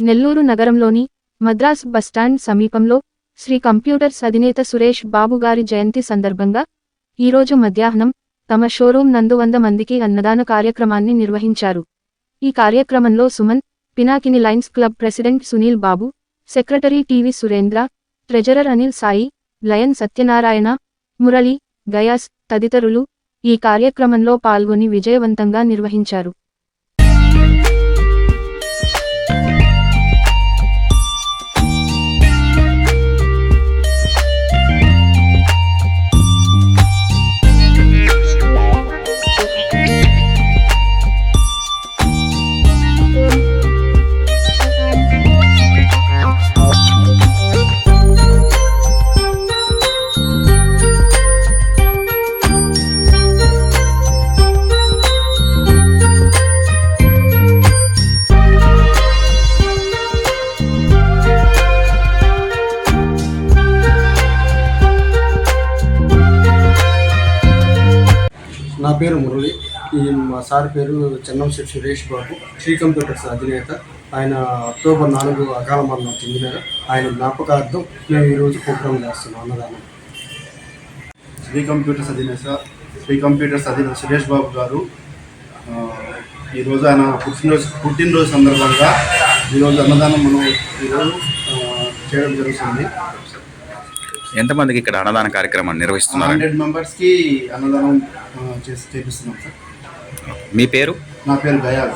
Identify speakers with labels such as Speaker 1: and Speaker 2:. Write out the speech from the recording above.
Speaker 1: నెల్లూరు నగరంలోని మద్రాస్ బస్టాండ్ సమీపంలో శ్రీ కంప్యూటర్స్ అధినేత సురేష్ బాబు గారి జయంతి సందర్భంగా ఈరోజు మధ్యాహ్నం తమ షోరూం నందు వంద మందికి అన్నదాన కార్యక్రమాన్ని నిర్వహించారు. ఈ కార్యక్రమంలో Suman Pinakini lions club president Sunil Babu secretary TV Surendra treasurer Anil Sai lion Satyanarayana Murali Gayas తదితరులు ఈ కార్యక్రమంలో పాల్గొని విజయవంతంగా నిర్వహించారు.
Speaker 2: నా పేరు మురళి. ఈ మా సార్ పేరు చెన్నంశెట్టి సురేష్ బాబు. శ్రీ కంప్యూటర్స్ అధినేత. ఆయన అక్టోబర్ నాలుగు అకాల మరణం చెందినారు. ఆయన జ్ఞాపకార్థం మేము ఈరోజు ప్రోగ్రాం చేస్తున్నాం అన్నదానం.
Speaker 3: శ్రీ కంప్యూటర్స్ అధినేత శ్రీ కంప్యూటర్స్ అధినేత సురేష్ బాబు గారు ఆ, ఈరోజు ఆయన పుట్టినరోజు పుట్టినరోజు సందర్భంగా ఈరోజు అన్నదానం మనం ఈరోజు చేయడం జరుగుతుంది.
Speaker 4: ఎంతమందికి ఇక్కడ అన్నదాన కార్యక్రమాన్ని నిర్వహిస్తున్నారండి
Speaker 3: హండ్రెడ్ మెంబర్స్కి అన్నదానం ఆ, చేసి చేపిస్తున్నాం సార్.
Speaker 4: మీ పేరు?
Speaker 3: నా పేరు గయాల్